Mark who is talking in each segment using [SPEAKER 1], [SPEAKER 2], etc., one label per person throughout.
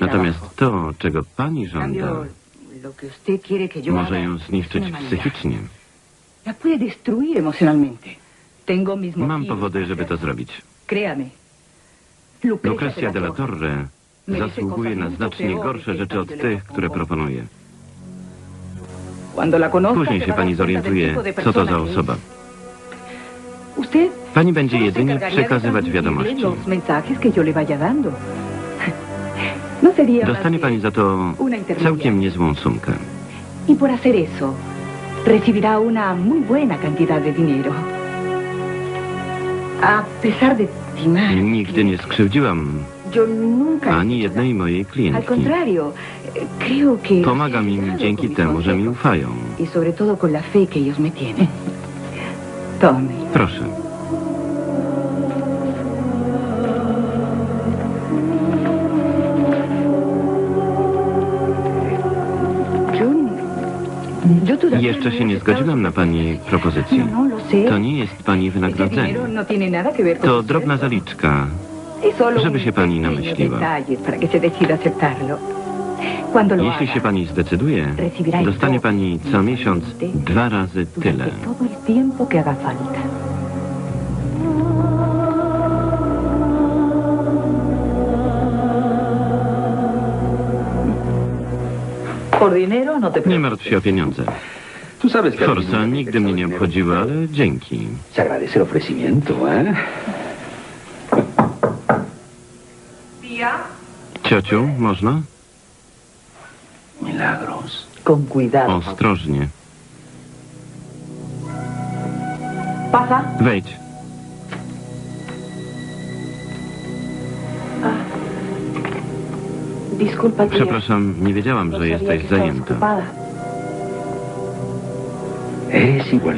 [SPEAKER 1] Natomiast to, czego pani żąda, może ją zniszczyć psychicznie. Mam powody, żeby to zrobić.
[SPEAKER 2] Lucrecia,
[SPEAKER 1] de la Torre zasługuje na znacznie gorsze rzeczy od tych, które proponuje. Później się pani zorientuje, co to za osoba. Pani będzie jedynie przekazywać wiadomości. Dostanie
[SPEAKER 2] que
[SPEAKER 1] pani za to całkiem niezłą sumkę.
[SPEAKER 2] Y por hacer eso, recibirá una muy buena cantidad de dinero. A pesar de timar,
[SPEAKER 1] Nigdy nie skrzywdziłam ani jednej mojej klientki.
[SPEAKER 2] eh.
[SPEAKER 1] Pomagam im dzięki temu, że mi ufają.
[SPEAKER 2] Y
[SPEAKER 1] Jeszcze się nie zgodziłam na pani propozycję. To nie jest pani wynagrodzenie. To drobna zaliczka. Żeby się pani namyśliła. Jeśli się pani zdecyduje, dostanie pani co miesiąc dwa razy tyle.
[SPEAKER 3] no
[SPEAKER 1] Nie martw się o pieniądze. Forsa nigdy mnie nie obchodziła, ale dzięki.
[SPEAKER 4] Se agradece el ofrecimiento, ¿eh?
[SPEAKER 1] Ciociu, można?
[SPEAKER 4] Milagros.
[SPEAKER 3] Con cuidado.
[SPEAKER 1] Ostrożnie.
[SPEAKER 3] Pasa.
[SPEAKER 1] Wejdź.
[SPEAKER 3] Disculpa, tía.
[SPEAKER 1] Przepraszam, nie wiedziałam, że jesteś zajęta.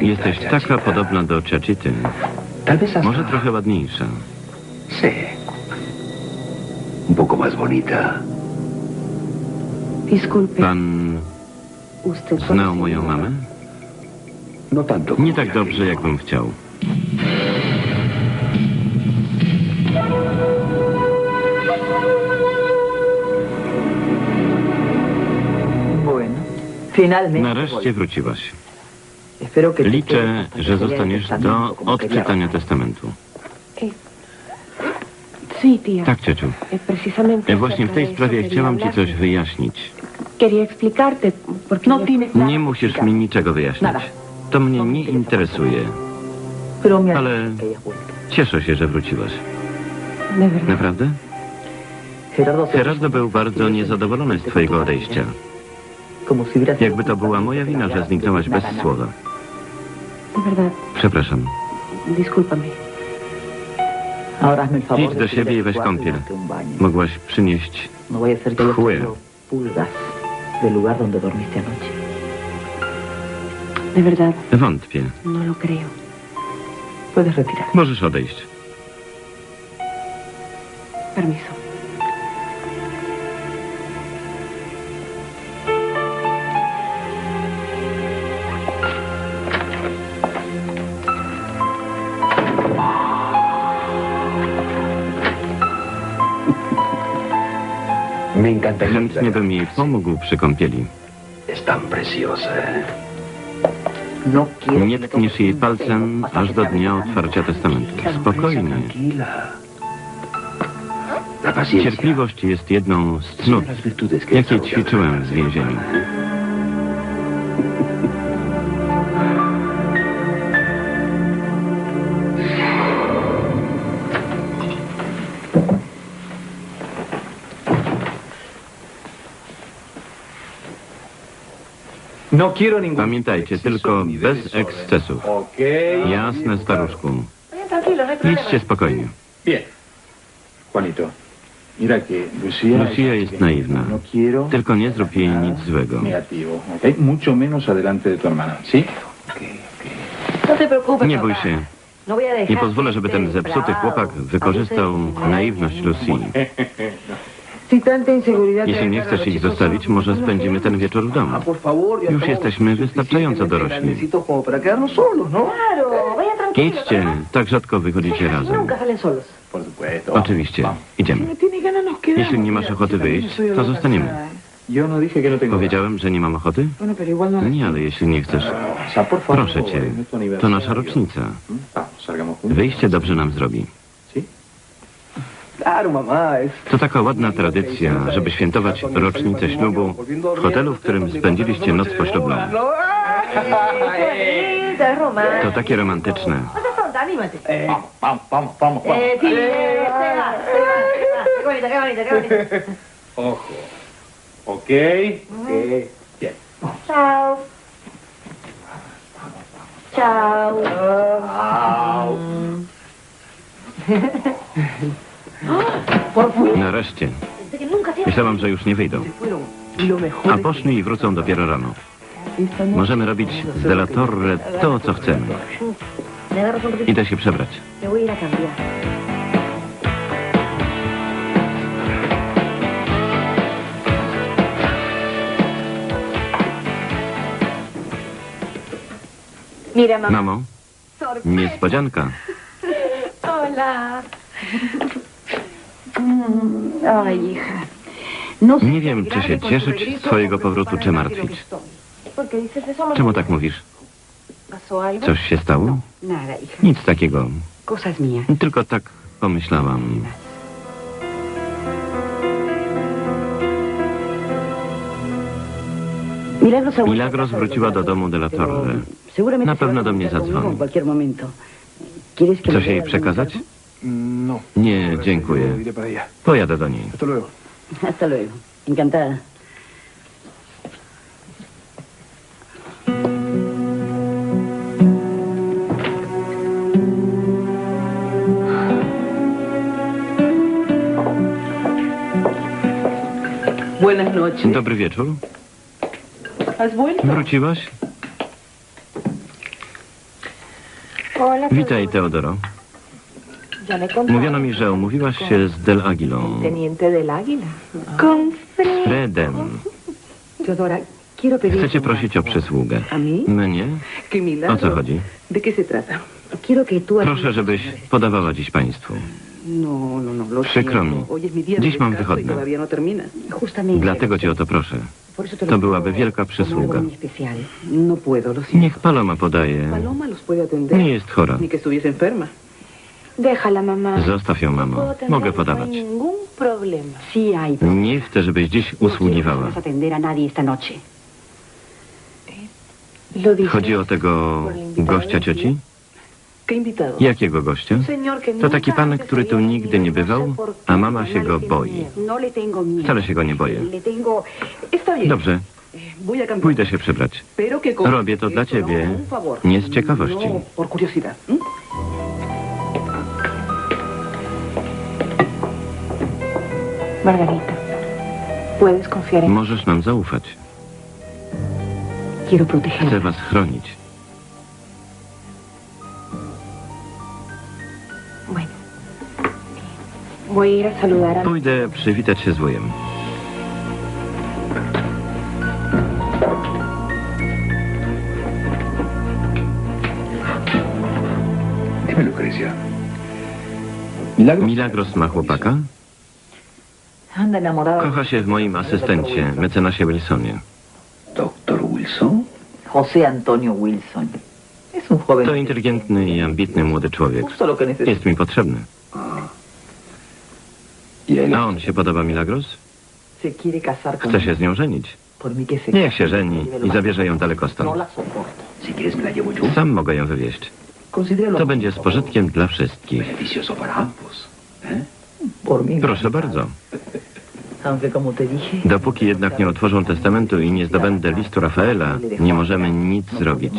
[SPEAKER 1] Jesteś taka podobna do
[SPEAKER 4] hasta...
[SPEAKER 1] Może trochę ładniejsza.
[SPEAKER 4] Sí. Un poco más bonita.
[SPEAKER 2] Disculpe,
[SPEAKER 1] Pan
[SPEAKER 2] usted
[SPEAKER 1] znał moją mamę?
[SPEAKER 4] No
[SPEAKER 1] Nie tak dobrze, jakbym chciał.
[SPEAKER 3] Bueno, finalmente.
[SPEAKER 1] Nareszcie wróciłaś. Liczę, że zostaniesz do odczytania testamentu. Tak, ciociu.
[SPEAKER 5] Precisamente.
[SPEAKER 1] Właśnie w tej sprawie chciałam ci coś wyjaśnić.
[SPEAKER 3] No
[SPEAKER 1] Nie musisz mi niczego wyjaśnić.
[SPEAKER 3] Nada.
[SPEAKER 1] To mnie nie interesuje. Ale-. Cieszę się, że wróciłaś. Naprawdę?
[SPEAKER 3] Gerardo,
[SPEAKER 1] był bardzo niezadowolony z twojego odejścia. Jakby to była moja wina, że zniknęłaś bez słowa.
[SPEAKER 5] De verdad.
[SPEAKER 1] Przepraszam.
[SPEAKER 5] Discúlpame.
[SPEAKER 1] Idź do siebie i weź kąpiel. Mogłaś przynieść...
[SPEAKER 3] Anoche.
[SPEAKER 5] De verdad,
[SPEAKER 1] Wątpię.
[SPEAKER 5] no lo creo.
[SPEAKER 3] Puedes retirar.
[SPEAKER 1] Możesz odejść.
[SPEAKER 5] Permiso.
[SPEAKER 4] Me encantaría...
[SPEAKER 1] Chętnie bym jej pomógł przy kąpieli.
[SPEAKER 3] No
[SPEAKER 1] Nie tkniesz jej palcem aż do dnia otwarcia testamentu. Spokojnie. Cierpliwość jest jedną z cnót, jakie ćwiczyłem w więzieniu. Pamiętajcie, tylko bez ekscesów. Jasne, staruszku.
[SPEAKER 5] No.
[SPEAKER 1] Idźcie spokojnie.
[SPEAKER 6] Bien. Juanito, mira que Lucía...
[SPEAKER 1] Lucia jest naiwna.
[SPEAKER 6] No.
[SPEAKER 1] Tylko nie zrób jej nic złego.
[SPEAKER 5] No
[SPEAKER 1] Nie bój się.
[SPEAKER 5] No
[SPEAKER 1] Nie pozwolę, żeby ten zepsuty chłopak wykorzystał naiwność Lucy. Jeśli nie chcesz ich zostawić, może spędzimy ten wieczór w domu.
[SPEAKER 7] Ya
[SPEAKER 1] Już jesteśmy wystarczająco dorośli.
[SPEAKER 7] ¿no?
[SPEAKER 1] Idźcie, tak rzadko wychodzicie razem. Oczywiście, idziemy.
[SPEAKER 7] No.
[SPEAKER 1] Jeśli nie masz ochoty wyjść, to zostaniemy.
[SPEAKER 6] No no
[SPEAKER 1] Powiedziałem, że nie mam ochoty?
[SPEAKER 5] No
[SPEAKER 1] Nie, ale jeśli nie chcesz,
[SPEAKER 6] favor,
[SPEAKER 1] proszę cię,
[SPEAKER 6] no
[SPEAKER 1] to nasza rocznica.
[SPEAKER 6] ¿Mm?
[SPEAKER 1] Wyjście dobrze nam zrobi.
[SPEAKER 6] ¿Sí?
[SPEAKER 7] Claro, mamá. Es...
[SPEAKER 1] To taka ładna tradycja, żeby świętować rocznicę ślubu w hotelu, w którym spędziliście noc poślubną. To takie romantyczne.
[SPEAKER 7] Eh.
[SPEAKER 5] Eh, eh.
[SPEAKER 6] Ojo. ¿Ok?
[SPEAKER 7] Ok. Bien.
[SPEAKER 5] Chao. Chao.
[SPEAKER 1] Nareszcie. Myślałam, że już nie wyjdą. A poszli i wrócą dopiero rano. Możemy robić z De La Torre to, co chcemy. Idę się przebrać. Mamo, niespodzianka.
[SPEAKER 5] Hola.
[SPEAKER 1] Nie
[SPEAKER 5] si
[SPEAKER 1] wiem, czy się cieszyć z twojego powrotu, czy martwić. Czemu tak mówisz? Coś się stało?
[SPEAKER 5] Nada, hija.
[SPEAKER 1] Nic takiego. Tylko tak pomyślałam.
[SPEAKER 8] Milagros,
[SPEAKER 1] wróciła do domu de la Torre. Na pewno do mnie zadzwoni.
[SPEAKER 8] En cualquier momento. ¿Quieres que le
[SPEAKER 1] Coś jej przekazać?
[SPEAKER 7] No.
[SPEAKER 1] Nie, dziękuję. Pojadę do niej.
[SPEAKER 7] Hasta luego.
[SPEAKER 8] Encantada.
[SPEAKER 3] Buenas noches.
[SPEAKER 1] Dobry wieczór.
[SPEAKER 3] ¿Has vuelto?
[SPEAKER 1] Wróciłaś? Witaj, Teodoro. Mówiono mi, że umówiłaś się z Del Aguilą.
[SPEAKER 5] Teniente del. Con.
[SPEAKER 1] Fredem.
[SPEAKER 3] Teodora,
[SPEAKER 1] cię prosić o przysługę. Mnie? O co chodzi?
[SPEAKER 3] ¿De qué se trata?
[SPEAKER 8] Quiero que tú...
[SPEAKER 1] Proszę, żebyś podawała dziś państwu.
[SPEAKER 3] No, no, no,
[SPEAKER 1] Przykro mi. Dziś mam
[SPEAKER 3] y
[SPEAKER 1] wychodne. Dlatego cię o to proszę. To byłaby wielka przysługa. Niech Paloma podaje.
[SPEAKER 3] Paloma los puede atender.
[SPEAKER 1] Nie jest chora. Zostaw ją, mamo. Mogę
[SPEAKER 5] No
[SPEAKER 1] podawać. Nie chcę, żebyś dziś
[SPEAKER 8] No
[SPEAKER 1] usługiwała. Chodzi o tego gościa cioci? Jakiego gościa? To taki pan, który tu nigdy nie
[SPEAKER 5] no
[SPEAKER 1] bywał, a mama się
[SPEAKER 5] no
[SPEAKER 1] go boi.
[SPEAKER 8] No.
[SPEAKER 1] Wcale się go nie boję. Dobrze,
[SPEAKER 3] Eh,
[SPEAKER 1] pójdę się przebrać. Robię to dla
[SPEAKER 3] no,
[SPEAKER 1] ciebie, nie z ciekawości.
[SPEAKER 5] Margarita, puedes confiar en mí.
[SPEAKER 1] Możesz nam zaufać.
[SPEAKER 8] Quiero
[SPEAKER 1] Chcę
[SPEAKER 8] protegerla.
[SPEAKER 1] was chronić.
[SPEAKER 5] Bueno. Voy a ir a saludar a...
[SPEAKER 1] Pójdę przywitać się z wujem.
[SPEAKER 4] Dime, Lucrecia.
[SPEAKER 7] Milagro.
[SPEAKER 1] Milagros ma chłopaka? Kocha się w moim asystencie, mecenasie Wilsonie.
[SPEAKER 4] Doctor Wilson.
[SPEAKER 3] José Antonio Wilson.
[SPEAKER 1] To inteligentny i ambitny młody człowiek. Jest mi potrzebny. A on się podoba Milagros? Chce się z nią żenić. Niech się żeni i zabierze ją daleko
[SPEAKER 3] No
[SPEAKER 1] stąd.
[SPEAKER 4] yo.
[SPEAKER 1] Sam mogę ją wywieźć. To będzie z pożytkiem dla wszystkich.
[SPEAKER 4] ¿eh?
[SPEAKER 1] Proszę bardzo. Dopóki jednak nie otworzą testamentu i nie zdobędę listu Rafaela, nie możemy nic zrobić.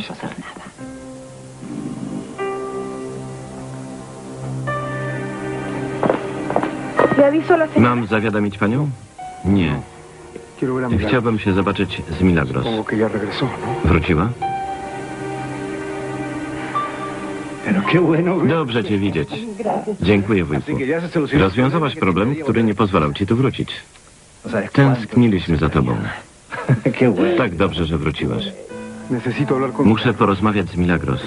[SPEAKER 1] Mam zawiadomić panią? Nie. Chciałbym się zobaczyć z Milagros.
[SPEAKER 7] ¿no?
[SPEAKER 1] Wróciła? Dobrze cię widzieć. Dziękuję, wujku. Rozwiązałaś problem, który nie pozwalał ci tu wrócić. Tęskniliśmy za tobą. Tak dobrze, że wróciłaś. Muszę porozmawiać z Milagros.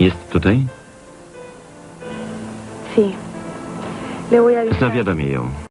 [SPEAKER 1] Jest tutaj? Zawiadomię ją.